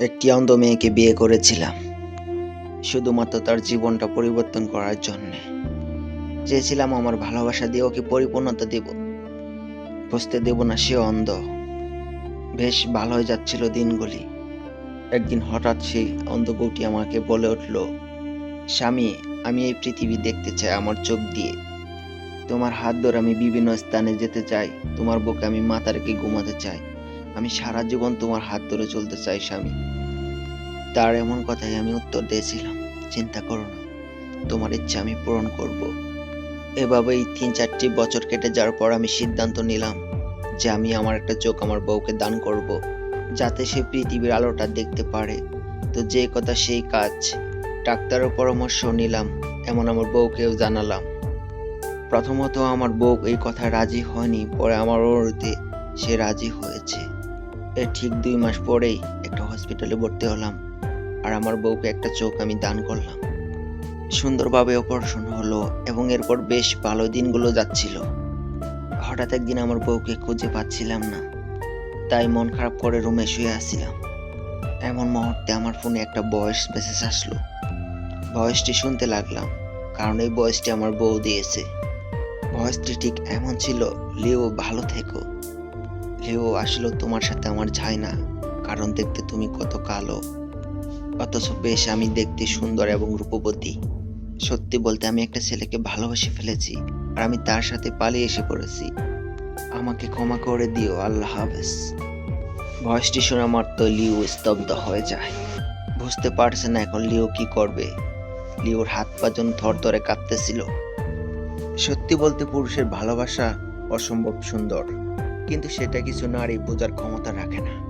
একটি অন্ধ মেয়েকে বিয়ে করেছিলাম, শুধুমাত্র তার জীবনটা পরিবর্তন করার জন্যে। চেয়েছিলাম আমার ভালোবাসা দিয়ে ওকে পরিপূর্ণতা দেব, বুঝতে দেব না সে অন্ধ। বেশ ভালো হয়ে যাচ্ছিল দিনগুলি। একদিন হঠাৎ সেই অন্ধ বউটি আমাকে বলে উঠল, স্বামী, আমি এই পৃথিবী দেখতে চাই আমার চোখ দিয়ে। তোমার হাত ধরে আমি বিভিন্ন স্থানে যেতে চাই, তোমার বুকে আমি মাথা রেখে ঘুমাতে চাই। আমি সারা জীবন তোমার হাত ধরে চলতে চাই, স্বামী। তার এমন কথাই আমি উত্তর দিয়েছিলাম। চিন্তা করো না, তোমার ইচ্ছা আমি পূরণ করব। এভাবেই তিন চারটি বছর কেটে যাওয়ার পর আমি সিদ্ধান্ত নিলাম যে আমি আমার একটা চোখ আমার বউকে দান করব, যাতে সে পৃথিবীর আলোটা দেখতে পারে। তো যে কথা সেই কাজ। ডাক্তারের পরামর্শ নিলাম, এমন আমার বউকেও জানালাম। প্রথমত আমার বউ এই কথা রাজি হয়নি, পরে আমার অনুরোধে সে রাজি হয়েছে। এর ঠিক দুই মাস পরেই একটা হসপিটালে ভর্তি হলাম। আর আমার বউকে একটা চোখ আমি দান করলাম। সুন্দরভাবে অপারেশন হলো এবং এরপর বেশ ভালো দিনগুলো যাচ্ছিল। হঠাৎ একদিন আমার বউকে খুঁজে পাচ্ছিলাম না। তাই মন খারাপ করে রুমে শুয়ে আসছিলাম এমন মুহূর্তে আমার ফোনে একটা ভয়েস মেসেজ আসলো। ভয়েসটি শুনতে লাগলাম, কারণ এই ভয়েসটি আমার বউ দিয়েছে। ভয়েসটি ঠিক এমন ছিল, লিও, ভালো থেকো। লিও আসলে তোমার সাথে আমার যায় না। কারণ দেখতে তুমি কত কালো, অথচ বেশ আমি দেখতে সুন্দর এবং রূপবতী। সত্যি বলতে আমি একটা ছেলেকে ভালোবেসে ফেলেছি আর আমি তার সাথে পালিয়ে এসে পড়েছি। আমাকে ক্ষমা করে দিও, আল্লাহ হাফেজ। ভয়েসটি শোনা মাত্র লিও স্তব্ধ হয়ে যায়। বুঝতে পারছে না এখন লিও কি করবে। লিওর হাত পা যেন থরথরে কাঁপতেছিল। সত্যি বলতে পুরুষের ভালোবাসা অসম্ভব সুন্দর। কিন্তু সেটা কিছু নারী বোঝার ক্ষমতা রাখে না।